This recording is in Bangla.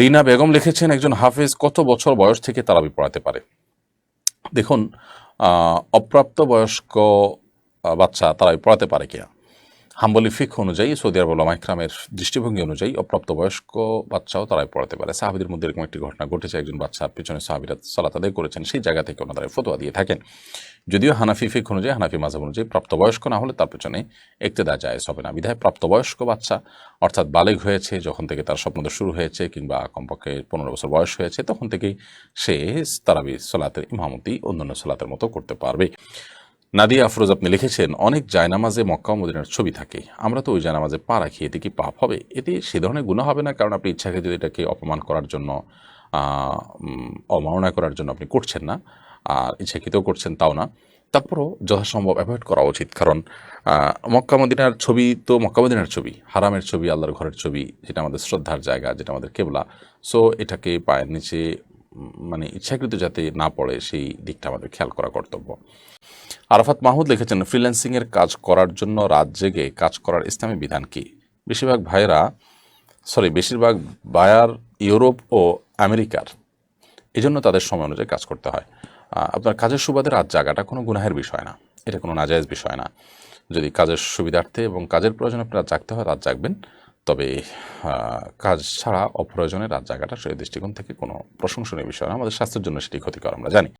রিনা বেগম লিখেছেন, একজন হাফেজ কত বছর বয়স থেকে তারাবি পড়াতে পারে? দেখুন অপ্রাপ্ত বয়স্ক বাচ্চা তারাবি পড়াতে পারে কিনা। হাম্বলি ফিক অনুযায়ী, সৌদি আরব ওলামা ইকরামের দৃষ্টিভঙ্গি অনুযায়ী অপ্রাপ্ত বয়স্ক বাচ্চাও তারাই পড়াতে পারে। সাহাবিদের মধ্যে এরকম একটি ঘটনা ঘটেছে, একজন বাচ্চার পিছনে সাহাবিরা সালাত আদায় করেছেন, সেই জায়গা থেকে ওনারা ফতোয়া দিয়ে থাকেন। যদিও হানাফি ফিক অনুযায়ী, হানাফি মাঝাব অনুযায়ী প্রাপ্তবয়স্ক না হলে তার পেছনে একতেদা যায় হবে না। বিধায় প্রাপ্তবয়স্ক বাচ্চা অর্থাৎ বালেগ হয়েছে, যখন থেকে তার স্বপ্নদোষ শুরু হয়েছে কিংবা কমপক্ষে পনেরো বছর বয়স হয়েছে, তখন থেকেই সে তারাবি সলাতের ইমামতি অন্যান্য সলাতের মতো করতে পারবে। নাদিয়া আফরোজ, আপনি লিখেছেন, অনেক জায়নামাজে মক্কা মদিনার ছবি থাকে। আমরা তো ওই জায়নামাজে পা রাখি, এতে কি পাপ হবে? এতে সে ধরনের গুণা হবে না? কারণ আপনি ইচ্ছাকে যদি এটাকে অপমান করার জন্য অমাননা করার জন্য আপনি করছেন না, আর ইচ্ছাকৃতও করছেন তাও না, তারপরও যথাসম্ভব অ্যাভয়েড করা উচিত। কারণ মক্কা মদিনার ছবি তো মক্কা মদিনার ছবি, হারামের ছবি, আল্লাহর ঘরের ছবি, যেটা আমাদের শ্রদ্ধার জায়গা, যেটা আমাদের কেবলা। সো এটাকে পায়ের নিচে মানে ইচ্ছাকৃত যাতে না পড়ে সেই দিকটা আমাদের খেয়াল করা কর্তব্য। আরাফাত মাহমুদ লিখেছেন, ফ্রিল্যান্সিংয়ের কাজ করার জন্য রাত জেগে কাজ করার ইসলামী বিধান কি? বেশিরভাগ ভাইয়েরা, সরি, বেশিরভাগ বায়ার ইউরোপ ও আমেরিকার। এজন্য তাদের সময় অনুযায়ী কাজ করতে হয়। আপনার কাজের সুবাদে রাত জাগাটা কোনো গুনাহের বিষয় না। এটা কোনো নাজায়েজ বিষয় না। যদি কাজের সুবিধার্থে এবং কাজের প্রয়োজনে আপনি রাত জাগতে হয়, রাত জাগবেন। তবে কাজ ছাড়া অপ্রয়োজনে রাত জায়গাটা সেই দৃষ্টিকোণ থেকে কোনো প্রশংসনীয় বিষয় না। আমাদের স্বাস্থ্যের জন্য সেটি ক্ষতিকর, আমরা জানি।